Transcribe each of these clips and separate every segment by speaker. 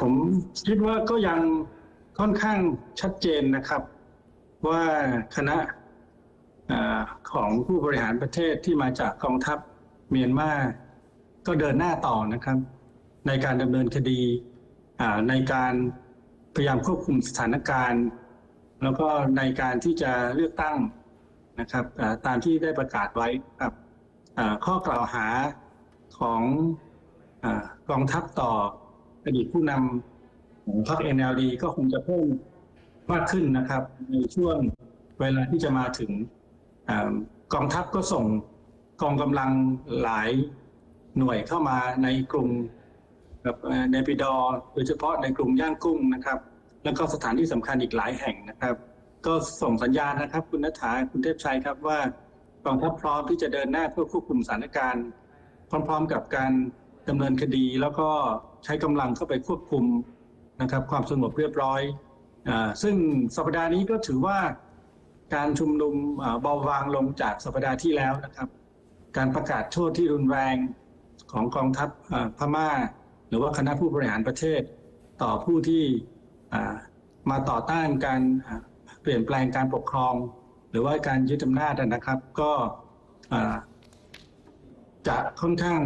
Speaker 1: ผมคิดว่าก็ยังค่อนข้างชัดเจนนะครับ ว่าคณะอของผู้บริหารประเทศที่มาจากกองทัพเมียนมาก็เดินหน้าต่อนะครับ ในการดำเนินคดีในการพยายามควบคุมสถานการณ์ แล้วก็ในการที่จะเลือกตั้งนะครับตามที่ได้ประกาศไว้ครับข้อกล่าวหาของอกองทัพต่อ อดีตผู้นำของพรรค NLD ก็คงจะเพิ่มมากขึ้นนะครับ ในช่วงเวลาที่จะมาถึงอกองทัพก็ส่งกองกำลังหลายหน่วยเข้ามาในกรุงกับเอ่อในปิดอโดยเฉพาะในกรุงย่างกุ้งนะครับ แล้วก็สถานที่สำคัญอีกหลายแห่งนะครับ ก็ส่งสัญญาณนะครับ คุณนัฐาคุณเทพชัยครับว่ากองทัพพร้อมที่จะเดินหน้าเพื่อควบคุมสถานการณ์ พร้อม ๆ กับการดำเนินคดีแล้วก็ ใช้กำลังเข้าไปควบคุมนะครับความสงบเรียบร้อยอซึ่งสัปดาห์นี้ก็ถือว่าการชุมนุมเบาบางลงจากสัปดาห์ที่แล้วนะครับ การประกาศโทษที่รุนแรงของกองทัพอ่าพม่า หรือว่าคณะผู้บริหารประเทศ ต่อผู้ที่มาต่อต้านการเปลี่ยนแปลงการปกครอง หรือว่าการยึดอำนาจนะครับ ก็จะค่อนข้าง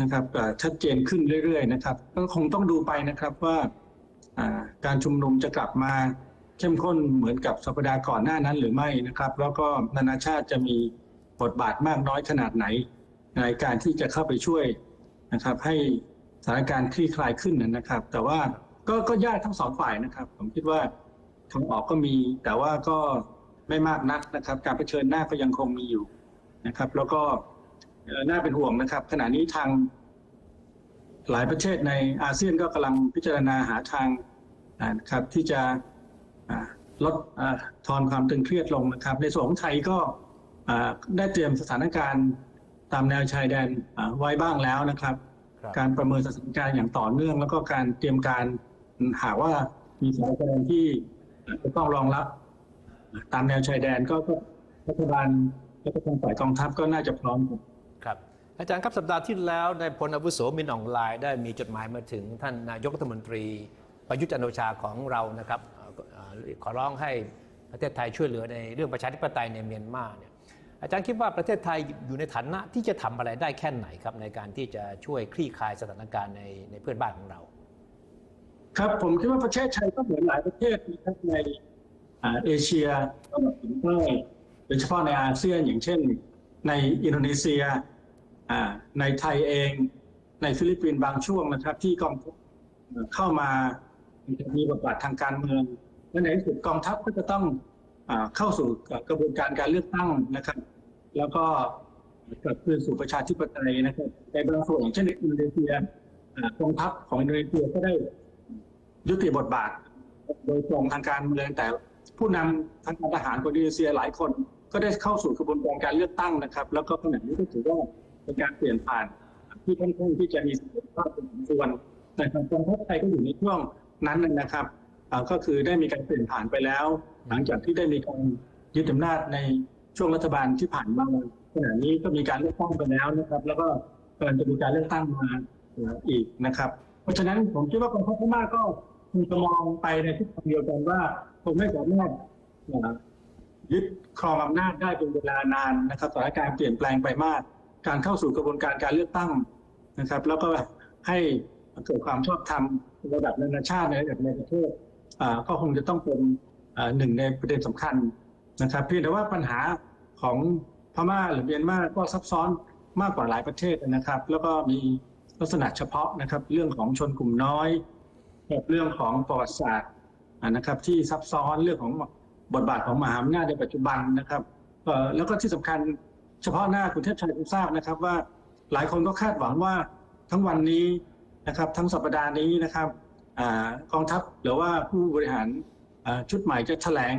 Speaker 1: นะครับอ่ชัดเจนขึ้นเรื่อยๆนะครับก็คงต้องดูไปนะครับว่าการชุมนุมจะกลับมาเข้มข้นเหมือนกับสัปดาห์ก่อนหน้านั้นหรือไม่นะครับ แล้วก็นานาชาติจะมีบทบาทมากน้อยขนาดไหน ในการที่จะเข้าไปช่วยนะครับให้สถานการณ์คลี่คลายขึ้นนะครับ แต่ว่าก็ก็ยากทั้งสองฝ่ายนะครับ ผมคิดว่าทางออกก็มีแต่ว่าก็ไม่มากนักนะครับ การเผชิญหน้าก็ยังคงมีอยู่นะครับ แล้วก็ น่าเป็นห่วงนะครับ ขณะนี้ทางหลายประเทศในอาเซียนก็กำลังพิจารณาหาทางอ่านะครับ ที่จะอ่าลดอาทอนความตึงเครียดลงนะครับ ในส่วนของไทยก็อ่าได้เตรียมสถานการณ์ตามแนวชายแดนอ่าไว้บ้างแล้วนะครับ
Speaker 2: ครับ
Speaker 1: การประเมินสถานการณ์อย่างต่อเนื่อง แล้วก็การเตรียมการหากว่ามีสถานการณ์ที่จะต้องรองรับ ตามแนวชายแดนก็ก็รัฐบาลและก็ทางฝ่ายกองทัพก็น่าจะพร้อมครับ
Speaker 2: ครับ อาจารย์ครับสัปดาห์ที่แล้วในพลอาวุโสมินอองไลน์ได้มีจดหมายมาถึงท่านนายกรัฐมนตรีประยุทธ์จันโอชาของเรานะครับขอร้องให้ประเทศไทยช่วยเหลือในเรื่องประชาธิปไตยในเมียนมาเนี่ยอาจารย์คิดว่าประเทศไทยอยู่ในฐานะที่จะทำอะไรได้แค่ไหนครับในการที่จะช่วยคลี่คลายสถานการณ์ในในเพื่อนบ้านของเรา
Speaker 1: ครับผมคิดว่าประเทศไทยก็เหมือนหลายประเทศนะครับในเอเชียตะวันออกเฉียงใต้โดยเฉพาะในอาเซียนอย่างเช่น ในอินโดนีเซีย ในไทยเองในฟิลิปปินส์บางช่วงนะครับ ที่กองทัพเข้ามามีบทบาททางการเมืองและในที่สุดกองทัพก็จะต้องอเข้าสู่กระบวนการการเลือกตั้งนะครับ แล้วก็กลับคืนสู่ประชาธิปไตยนะครับในบางส่วนองเช่นอินโดนีเซียกองทัพของอินโดนีเซียก็ได้ยุติบทบาท โดยตรงทางการเมืองแต่ผู้นำทางการทหารของอินโดนีเซียหลายคน ก็ได้เข้าสู่กระบวนการการเลือกตั้งนะครับ แล้วก็ขณะนี้ก็ถือว่า เป็นการเปลี่ยนผ่านที่ค่อนข้างที่จะมีสถียรภาพพอสมควรแต่ทางกองทัพไทยก็อยู่ในช่วงนั้นนะครับก็คือได้มีการเปลี่ยนผ่านไปแล้ว หลังจากที่ได้มีการยึดอำนาจในช่วงรัฐบาลที่ผ่านมาขณะนี้ก็มีการเลือกตั้งไปแล้วนะครับ แล้วก็กำลังจะมีการเลือกตั้งมาอีกนะครับ เพราะฉะนั้นผมคิดว่ากองทัพพม่าก็คงจะมองไปในทิศทางเดียวกันว่าคงไม่สามารถยึดครองอำนาจได้เป็นเวลานานนะครับสถานการณ์เปลี่ยนแปลงไปมาก การเข้าสู่กระบวนการการเลือกตั้งนะครับ แล้วก็ให้เกิดความชอบธรรมระดับนานาชาติในระดับในประเทศก็คงจะต้องเป็นหนึ่งในประเด็นสำคัญนะครับ เพียงแต่ว่าปัญหาของพม่าหรือเมียนมาก็ซับซ้อนมากกว่าหลายประเทศนะครับ แล้วก็มีลักษณะเฉพาะนะครับ เรื่องของชนกลุ่มน้อยเรื่องของประวัติศาสตร์นะครับ ที่ซับซ้อนเรื่องของบทบาทของมหาอำนาจในปัจจุบันนะครับแล้วก็ที่สำคัญ เฉพาะหน้าคุณเทพชัยคงทราบนะครับว่าหลายคนก็คาดหวังว่าทั้งวันนี้นะครับทั้งสัปดาห์นี้นะครับกองทัพหรือว่าผู้บริหารชุดใหม่จะแถลง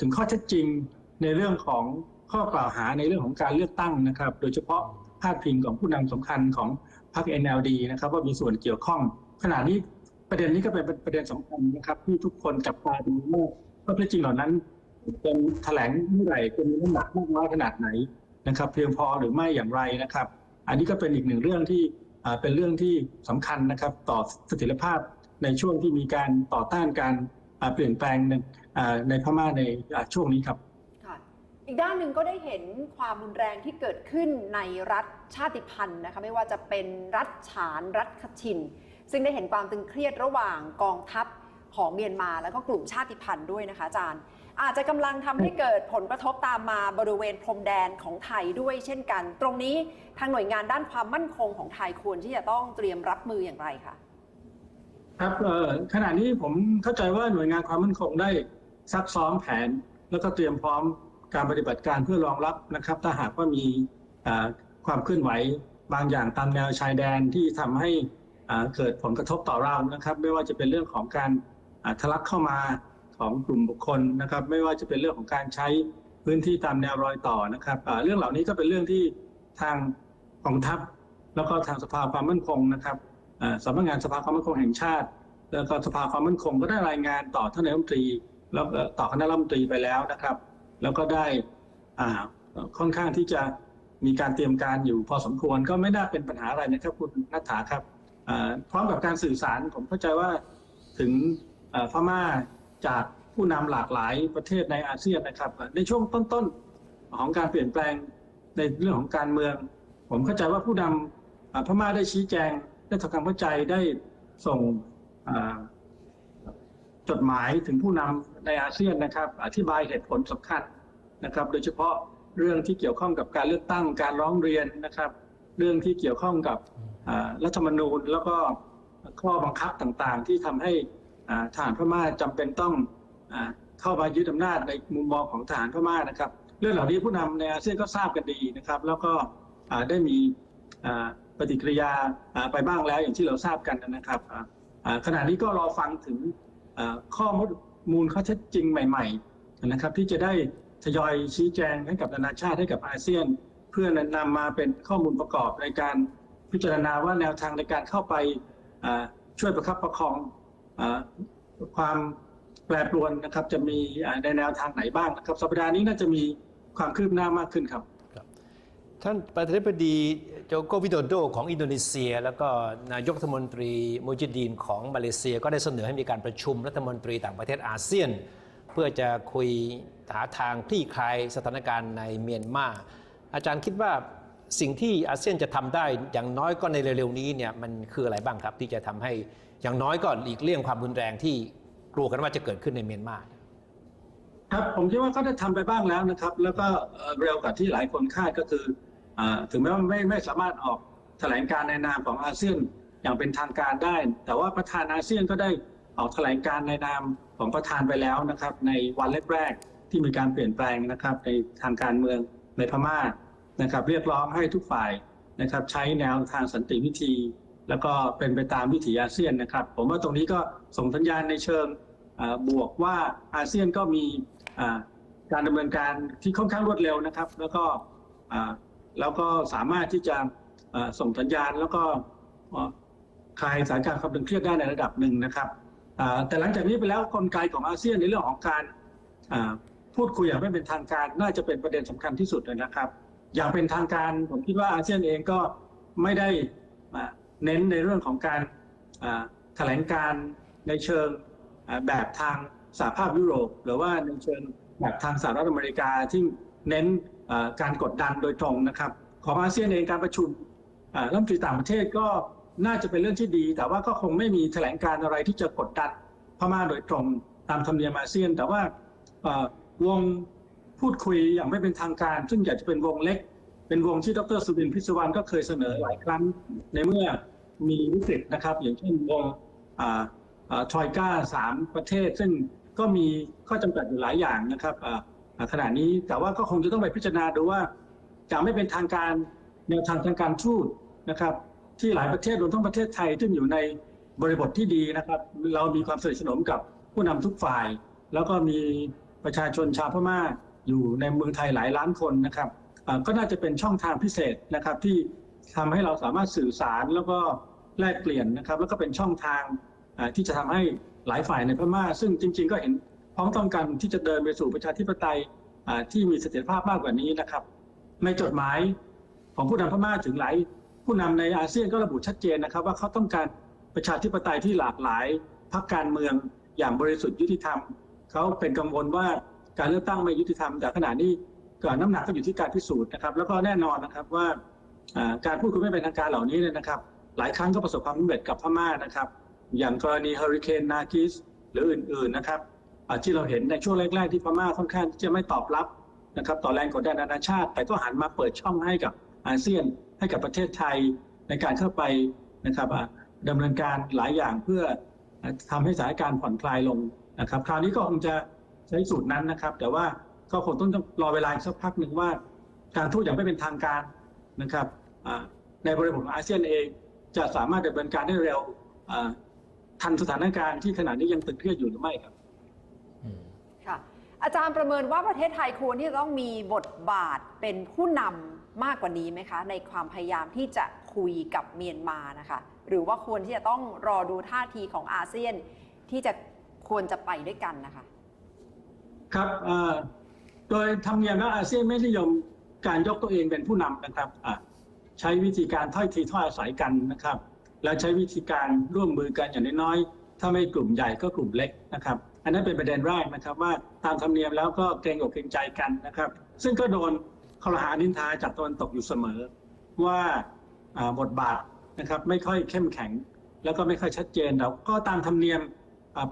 Speaker 1: ถึงข้อเท็จจริงในเรื่องของข้อกล่าวหาในเรื่องของการเลือกตั้งนะครับ โดยเฉพาะพาดพิงของผู้นำสำคัญของพรรค NLD นะครับว่ามีส่วนเกี่ยวข้อง ขณะนี้ประเด็นนี้ก็เป็นประเด็นสำคัญนะครับ ที่ทุกคนจับตาดูว่าข้อเท็จจริงเหล่านั้นจะแถลงเมื่อไหร่จะมีน้ำหนักมากน้อยขนาดไหน นะครับ เพียงพอหรือไม่อย่างไรนะครับ อันนี้ก็เป็นอีกหนึ่งเรื่องที่เป็นเรื่องที่สำคัญนะครับต่อเสถียรภาพในช่วงที่มีการต่อต้านการเปลี่ยนแปลงในพม่าในช่วงนี้ครับ
Speaker 3: ค่ะอีกด้านหนึ่งก็ได้เห็นความรุนแรงที่เกิดขึ้นในรัฐชาติพันธุ์นะคะไม่ว่าจะเป็นรัฐฉานรัฐคชิน ซึ่งได้เห็นความตึงเครียดระหว่างกองทัพของเมียนมาแล้วก็กลุ่มชาติพันธุ์ด้วยนะคะอาจารย์ อาจจะกำลังทำให้เกิดผลกระทบตามมาบริเวณพรมแดนของไทยด้วยเช่นกัน ตรงนี้ทางหน่วยงานด้านความมั่นคงของไทยควรที่จะต้องเตรียมรับมืออย่างไรคะ
Speaker 1: ครับขณะนี้ผมเข้าใจว่าหน่วยงานความมั่นคงได้ซักซ้อมแผน แล้วก็เตรียมพร้อมการปฏิบัติการเพื่อรองรับนะครับ ถ้าหากว่ามีความเคลื่อนไหวบางอย่างตามแนวชายแดนที่ทำให้เกิดผลกระทบต่อเรานะครับ ไม่ว่าจะเป็นเรื่องของการทะลักเข้ามา ของกลุ่มบุคคลนะครับ ไม่ว่าจะเป็นเรื่องของการใช้พื้นที่ตามแนวรอยต่อนะครับเรื่องเหล่านี้ก็เป็นเรื่องที่ทางกองทัพ แล้วก็ทางสภาความมั่นคงนะครับสำนักงานสภาความมั่นคงแห่งชาติ แล้วก็สภาความมั่นคงก็ได้รายงานต่อท่านนายกรัฐมนตรี แล้วต่อคณะรัฐมนตรีไปแล้วนะครับ แล้วก็ได้ค่อนข้างที่จะมีการเตรียมการอยู่พอสมควรก็ไม่น่าเป็นปัญหาอะไรนะครับคุณนัฐาครับพร้อมกับการสื่อสารผมเข้าใจว่าถึงพม่า จากผู้นำหลากหลายประเทศในอาเซียนนะครับ ในช่วงต้นๆของการเปลี่ยนแปลงในเรื่องของการเมือง ผมเข้าใจว่าผู้นำอ่าพม่าได้ชี้แจง ได้ทำความเข้าใจได้ส่งจดหมายถึงผู้นำในอาเซียนนะครับ อธิบายเหตุผลสำคัญนะครับ โดยเฉพาะเรื่องที่เกี่ยวข้องกับการเลือกตั้งการร้องเรียนนะครับ เรื่องที่เกี่ยวข้องกับรัฐธรรมนูญ แล้วก็ข้อบังคับต่างๆ ที่ทำให้ ทหารพม่าจำเป็นต้องอเข้ามายึดอำนาจในมุมมองของทหารพม่านะครับ เรื่องเหล่านี้ผู้นำในอาเซียนก็ทราบกันดีนะครับ แล้วก็ได้มีปฏิกิริยาไปบ้างแล้วอย่างที่เราทราบกันนะครับขณะนี้ก็รอฟังถึงข้อมูลข้อเท็จจริงใหม่ๆนะครับ ที่จะได้ทยอยชี้แจงให้กับนานาชาติให้กับอาเซียน เพื่อนำมาเป็นข้อมูลประกอบในการพิจารณาว่าแนวทางในการเข้าไปช่วยประคับประคอง ความแปรปรวนนะครับ จะมีในแนวทางไหนบ้างนะครับ สัปดาห์นี้น่าจะมีความคืบหน้ามากขึ้นครับ
Speaker 2: ท่านประธานาธิบดีโจโกวิโดโดของอินโดนีเซีย แล้วก็นายกรัฐมนตรีมูจิดีนของมาเลเซีย ก็ได้เสนอให้มีการประชุมรัฐมนตรีต่างประเทศอาเซียน เพื่อจะคุยหาทางคลี่คลายสถานการณ์ในเมียนมาอาจารย์คิดว่าสิ่งที่อาเซียนจะทำได้อย่างน้อยก็ในเร็วๆนี้เนี่ยมันคืออะไรบ้างครับที่จะทำให้ อย่างน้อยก็หลีกเลี่ยงความรุนแรงที่กลัวกันว่าจะเกิดขึ้นในเมียนมา
Speaker 1: ครับผมคิดว่าก็ได้ทำไปบ้างแล้วนะครับ แล้วก็เร็วกว่าที่หลายคนคาดก็คืออถึงแม้ว่าไม่ไม่สามารถออกแถลงการในนามของอาเซียนอย่างเป็นทางการได้ แต่ว่าประธานอาเซียนก็ได้ออกแถลงการในนามของประธานไปแล้วนะครับ ในวันแรกๆที่มีการเปลี่ยนแปลงนะครับ ในทางการเมืองในพม่านะครับ เรียกร้องให้ทุกฝ่ายนะครับ ใช้แนวทางสันติวิธี แล้วก็เป็นไปตามวิถีอาเซียนนะครับ ผมว่าตรงนี้ก็ส่งสัญญาณในเชิงบวกว่าอาเซียนก็มีการดำเนินการที่ค่อนข้างรวดเร็วนะครับ แล้วก็แล้วก็สามารถที่จะส่งสัญญาณแล้วก็คลายสถานการณ์ความตึงเครียดได้ในระดับหนึ่งนะครับแต่หลังจากนี้ไปแล้วกลไกของอาเซียนในเรื่องของการพูดคุยอย่างไม่เป็นทางการน่าจะเป็นประเด็นสำคัญที่สุดเลยนะครับ อย่างเป็นทางการผมคิดว่าอาเซียนเองก็ไม่ได้ เน้นในเรื่องของการแถลงการในเชิงแบบทางสหภาพยุโรป หรือว่าในเชิงแบบทางสหรัฐอเมริกาที่เน้นการกดดันโดยตรงนะครับ ของอาเซียนเองการประชุมอ่ารัฐมนตรีต่างประเทศก็น่าจะเป็นเรื่องที่ดี แต่ว่าก็คงไม่มีแถลงการอะไรที่จะกดดันพม่าโดยตรงตามธรรมเนียมอาเซียน แต่ว่าวงพูดคุยอย่างไม่เป็นทางการ ซึ่งอยากจะเป็นวงเล็ก เป็นวงที่ดรสุบินพิศวรรณก็เคยเสนอหลายครั้งในเมื่อ มีวิกฤตนะครับ อย่างเช่นวงอ่าทรอยก้าสามประเทศ ซึ่งก็มีข้อจำกัดอยู่หลายอย่างนะครับขณะนี้แต่ว่าก็คงจะต้องไปพิจารณาดูว่าจะไม่เป็นทางการแนวทางทางการทูตนะครับ ที่หลายประเทศรวมทั้งประเทศไทยซึ่งอยู่ในบริบทที่ดีนะครับ เรามีความสนิทสนมกับผู้นำทุกฝ่าย แล้วก็มีประชาชนชาวพม่าอยู่ในเมืองไทยหลายล้านคนนะครับก็น่าจะเป็นช่องทางพิเศษนะครับที่ทำให้เราสามารถสื่อสารแล้วก็ แลกเปลี่ยนนะครับ แล้วก็เป็นช่องทางที่จะทำให้หลายฝ่ายในพม่า ซึ่งจริง ๆ ก็เห็นพ้องต้องกันที่จะเดินไปสู่ประชาธิปไตยที่มีเสถียรภาพมากกว่านี้นะครับ ในจดหมายของผู้นำพม่าถึงหลายผู้นำในอาเซียนก็ระบุชัดเจนนะครับ ว่าเขาต้องการประชาธิปไตยที่หลากหลายพรรคการเมืองอย่างบริสุทธิ์ยุติธรรมเขาเป็นกังวลว่าการเลือกตั้งไม่ยุติธรรมแต่ขณะนี้ก็น้ำหนักก็อยู่ที่การพิสูจน์นะครับ แล้วก็แน่นอนนะครับว่าอ่าการพูดคุยไม่เป็นทางการเหล่านี้เนี่ยนะครับ หลายครั้งก็ประสบความสำเร็จกับพม่านะครับ อย่างกรณีเฮอริเคนนากิสหรืออื่นๆนะครับที่เราเห็นในช่วงแรกๆที่พม่าค่อนข้างที่จะไม่ตอบรับนะครับต่อแรงกดดันนานาชาติ แต่ก็หันมาเปิดช่องให้กับอาเซียนให้กับประเทศไทยในการเข้าไปนะครับอ่าดำเนินการหลายอย่างเพื่อทำให้สถานการณ์ผ่อนคลายลงนะครับ คราวนี้ก็คงจะใช้สูตรนั้นนะครับ แต่ว่าก็คงต้องรอเวลาสักพักหนึ่งว่า การทูตอย่างไม่เป็นทางการนะครับในบริบทของอาเซียนเอง จะสามารถดำเนินการได้เร็วอ่าทันสถานการณ์ที่ขณะนี้ยังตึงเครียดอยู่หรือไม่ครับ
Speaker 2: อืม
Speaker 3: ค่ะ อาจารย์ประเมินว่าประเทศไทยควรที่จะต้องมีบทบาทเป็นผู้นำมากกว่านี้ไหมคะ ในความพยายามที่จะคุยกับเมียนมานะคะ หรือว่าควรที่จะต้องรอดูท่าทีของอาเซียนที่จะควรจะไปด้วยกันนะคะ
Speaker 1: ครับเอ่อโดยธรรมเนียมแล้วอาเซียนไม่นิยมการยกตัวเองเป็นผู้นำนะครับอะ ใช้วิธีการถ้อยทีถ้อยอาศัยกันนะครับ แล้วใช้วิธีการร่วมมือกันอย่างน้อยๆถ้าไม่กลุ่มใหญ่ก็กลุ่มเล็กนะครับ อันนั้นเป็นประเด็นแรกนะครับว่าตามธรรมเนียมแล้วก็เกรงอกเกรงใจกันนะครับ ซึ่งก็โดนคอรหานินทาจากตะวันตกอยู่เสมอ ว่าบทบาทนะครับไม่ค่อยเข้มแข็ง แล้วก็ไม่ค่อยชัดเจนเราก็ตามธรรมเนียม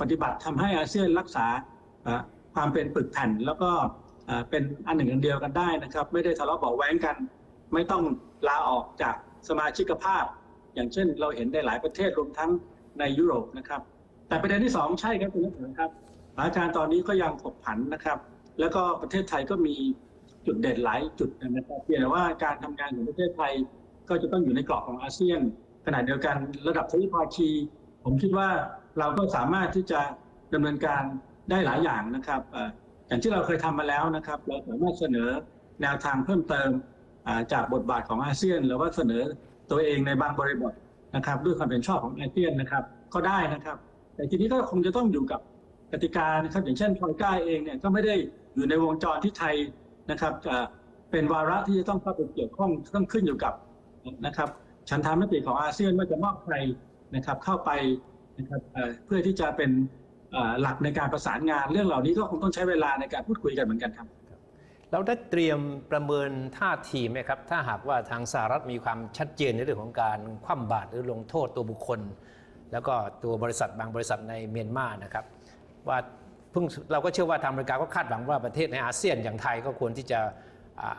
Speaker 1: ปฏิบัติทำให้อาเซียนรักษาความเป็นปึกแผ่น แล้วก็เป็นอันหนึ่งอันเดียวกันได้นะครับ ไม่ได้ทะเลาะเบาะแว้งกัน ไม่ต้อง ลาออกจากสมาชิกภาพ อย่างเช่นเราเห็นในหลายประเทศรวมทั้งในยุโรปนะครับ แต่ประเด็นที่สองใช่ครับคุณนักศึกษาครับสถานการณ์ตอนนี้ก็ยังผกผันนะครับ แล้วก็ประเทศไทยก็มีจุดเด่นหลายจุดนะครับเพียงแต่ว่าการทำงานของประเทศไทยก็จะต้องอยู่ในกรอบของอาเซียนขณะเดียวกันระดับทวิภาคี ผมคิดว่าเราก็สามารถที่จะดำเนินการได้หลายอย่างนะครับอย่างที่เราเคยทำมาแล้วนะครับ เราสามารถเสนอแนวทางเพิ่มเติม จากบทบาทของอาเซียน หรือว่าเสนอตัวเองในบางบริบทนะครับ ด้วยความเป็นชอบของอาเซียนนะครับ ก็ได้นะครับ แต่ทีนี้ก็คงจะต้องอยู่กับกติกานะครับ อย่างเช่นทอยก้าเองเนี่ยก็ไม่ได้อยู่ในวงจรที่ไทยนะครับเป็นวาระที่จะต้องเข้าไปเกี่ยวข้องต้องขึ้นอยู่กับนะครับฉันทามติของอาเซียนว่าจะมอบใครนะครับเข้าไปนะครับเพื่อที่จะเป็นหลักในการประสานงานเรื่องเหล่านี้ก็คงต้องใช้เวลาในการพูดคุยกันเหมือนกันครับ
Speaker 2: เราได้เตรียมประเมินท่าทีไหมครับ ถ้าหากว่าทางสหรัฐมีความชัดเจนในเรื่องของการคว่ำบาตรหรือลงโทษตัวบุคคล แล้วก็ตัวบริษัทบางบริษัทในเมียนมานะครับ ว่าเพิ่งเราก็เชื่อว่าทางอเมริกาก็คาดหวังว่าประเทศในอาเซียนอย่างไทยก็ควรที่จะ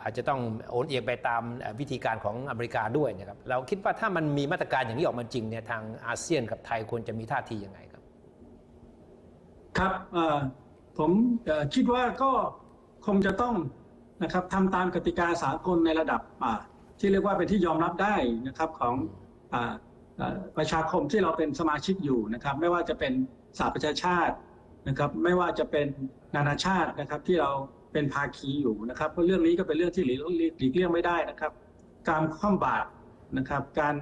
Speaker 2: อาจจะต้องโอนเอียงไปตามวิธีการของอเมริกาด้วยนะครับเราคิดว่าถ้ามันมีมาตรการอย่างนี้ออกมาจริงเนี่ยทางอาเซียนกับไทยควรจะมีท่าทียังไงครับ
Speaker 1: ครับผมคิดว่าก็คงจะต้อง นะครับทำตามกติกาสากลในระดับที่เรียกว่าเป็นที่ยอมรับได้นะครับของออประชาคมที่เราเป็นสมาชิกอยู่นะครับ ไม่ว่าจะเป็นสหประชาชาตินะครับ ไม่ว่าจะเป็นนานาชาตินะครับที่เราเป็นภาคีอยู่นะครับเพราะเรื่องนี้ก็เป็นเรื่องที่หลีกเลี่ยงไม่ได้นะครับ การคว่ำบาตรนะครับ การ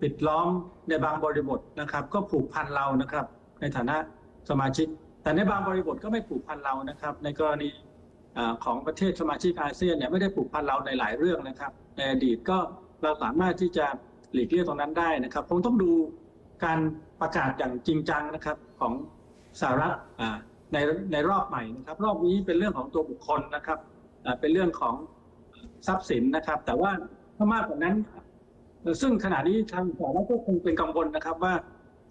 Speaker 1: ปิดล้อมในบางบริบทนะครับ ก็ผูกพันเรานะครับ ในฐานะสมาชิก แต่ในบางบริบทก็ไม่ผูกพันเรานะครับ ในกรณี ของประเทศสมาชิกอาเซียนเนี่ยไม่ได้ผูกพันเราในหลายเรื่องนะครับในอดีตก็เราสามารถที่จะหลีกเลี่ยงตรงนั้นได้นะครับ คงต้องดูการประกาศอย่างจริงจังนะครับของสหรัฐในในรอบใหม่นะครับ รอบนี้เป็นเรื่องของตัวบุคคลนะครับเป็นเรื่องของทรัพย์สินนะครับ แต่ว่าถ้ามากกว่านั้น ซึ่งขณะนี้ทางสหรัฐก็คงเป็นกังวลนะครับว่า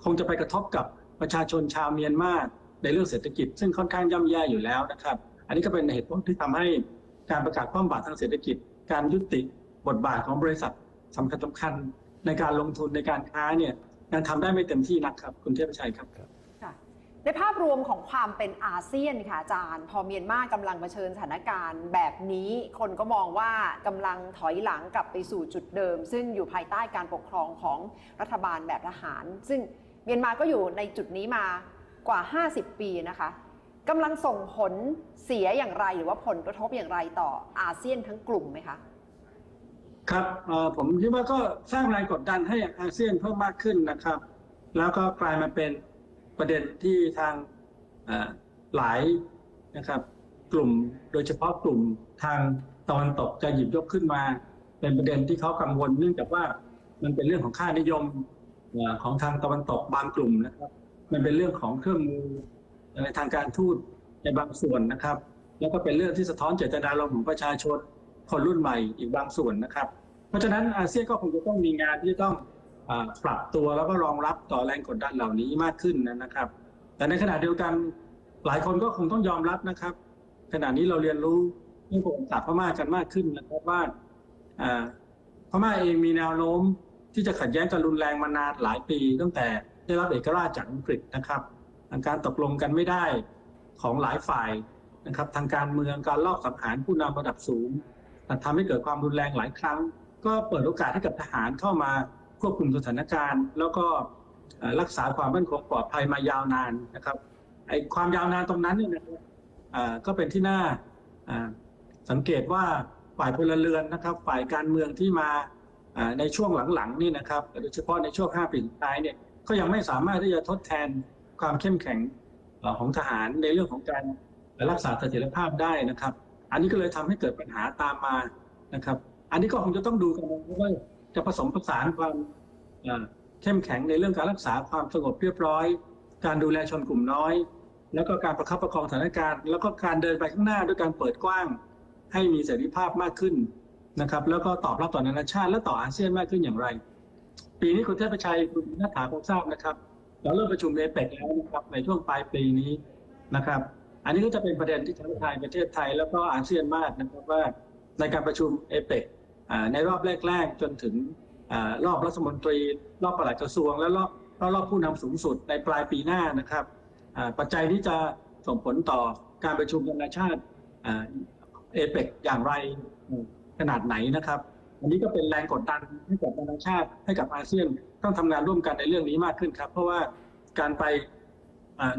Speaker 1: คงจะไปกระทบกับประชาชนชาวเมียนมาในเรื่องเศรษฐกิจ ซึ่งค่อนข้างย่ำแย่อยู่แล้วนะครับ อันนี้ก็เป็นเหตุผลที่ทำให้การประกาศความบาตรทางเศรษฐกิจ การยุติบทบาทของบริษัทสำคัญสำคัญในการลงทุนในการค้าเนี่ยยังทำได้ไม่เต็มที่นักครับ คุณเทพชัยครับ
Speaker 3: ค่ะในภาพรวมของความเป็นอาเซียนค่ะอาจารย์ พอเมียนมากำลังเผชิญสถานการณ์แบบนี้ คนก็มองว่ากำลังถอยหลังกลับไปสู่จุดเดิม ซึ่งอยู่ภายใต้การปกครองของรัฐบาลแบบทหาร ซึ่งเมียนมาก็อยู่ในจุดนี้มากว่า 50 ปีนะคะ กำลังส่งผลเสียอย่างไร หรือว่าผลกระทบอย่างไรต่ออาเซียนทั้งกลุ่มไหมคะ
Speaker 1: ครับผมคิดว่าก็สร้างแรงกดดันให้อาเซียนเพิ่มมากขึ้นนะครับ แล้วก็กลายมาเป็นประเด็นที่ทางหลายนะครับ กลุ่มโดยเฉพาะกลุ่มทางตะวันตกจะหยิบยกขึ้นมา เป็นประเด็นที่เขากังวลเนื่องจากว่ามันเป็นเรื่องของค่านิยมของทางตะวันตกบางกลุ่มนะครับ มันเป็นเรื่องของเครื่องมือ ในทางการทูตในบางส่วนนะครับ แล้วก็เป็นเรื่องที่สะท้อนเจตนารมณ์ของประชาชนคนรุ่นใหม่อีกบางส่วนนะครับ เพราะฉะนั้นอาเซียนก็คงจะต้องมีงานที่จะต้องอปรับตัวแล้วก็รองรับต่อแรงกดดันเหล่านี้มากขึ้นนะครับ แต่ในขณะเดียวกันหลายคนก็คงต้องยอมรับนะครับ ขณะนี้เราเรียนรู้เรื่องประวัติศาสตร์พม่ากันมากขึ้นนะครับว่าพม่าเองมีแนวโน้มที่จะขัดแย้งกันรุนแรงมานานหลายปี ตั้งแต่ได้รับเอกราชจากอังกฤษนะครับ การตกลงกันไม่ได้ของหลายฝ่ายนะครับทางการเมืองการลอบสังหารผู้นำระดับสูงทำให้เกิดความรุนแรงหลายครั้ง ก็เปิดโอกาสให้กับทหารเข้ามาควบคุมสถานการณ์ แล้วก็รักษาความมั่นคงปลอดภัยมายาวนานนะครับไอ้ความยาวนานตรงนั้นเนี่ยนะครับก็เป็นที่น่าสังเกตว่าฝ่ายพลเรือนนะครับ ฝ่ายการเมืองที่มาอ่าในช่วงหลังๆนี่นะครับโดยเฉพาะในช่วง 5 ปีสุดท้ายเนี่ยก็ยังไม่สามารถที่จะทดแทน ความเข้มแข็งของทหารในเรื่องของการรักษาเสถียรภาพได้นะครับ อันนี้ก็เลยทำให้เกิดปัญหาตามมานะครับ อันนี้ก็คงจะต้องดูกันว่าจะผสมผสานความเอ่อเข้มแข็งในเรื่องการรักษาความสงบเรียบร้อย การดูแลชนกลุ่มน้อย แล้วก็การประคับประคองสถานการณ์ แล้วก็การเดินไปข้างหน้าด้วยการเปิดกว้าง ให้มีเสรีภาพมากขึ้นนะครับ แล้วก็ตอบรับต่อนานาชาติและต่ออาเซียนมากขึ้นอย่างไร ปีนี้คุณเทพชัยคุณนัทถาคงทราบนะครับ เราเริ่มประชุมเอเปกแล้วนะครับในช่วงปลายปีนี้นะครับ อันนี้ก็จะเป็นประเด็นที่ท้าทายประเทศไทย แล้วก็อาเซียนมากนะครับว่าในการประชุมเอเปกในรอบแรก ๆ จนถึงอรอบรัฐมนตรี รอบปลัดกระทรวง และรอบรอบผู้นำสูงสุดในปลายปีหน้านะครับปัจจัยที่จะส่งผลต่อการประชุมนานาชาติเอเปกอย่างไรขนาดไหนนะครับ อันนี้ก็เป็นแรงกดดันให้กับนานาชาติให้กับอาเซียนต้องทำงานร่วมกันในเรื่องนี้มากขึ้นครับ เพราะว่าการไป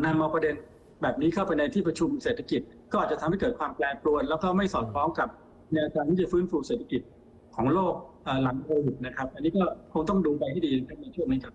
Speaker 1: นำเอาประเด็นแบบนี้เข้าไปในที่ประชุมเศรษฐกิจ ก็อาจจะทำให้เกิดความแปรปรวน แล้วก็ไม่สอดคล้องกับแนวทางที่จะฟื้นฟูเศรษฐกิจของโลกหลังโควิดนะครับ อันนี้ก็คงต้องดูไปให้ดีในช่วงนี้ครับ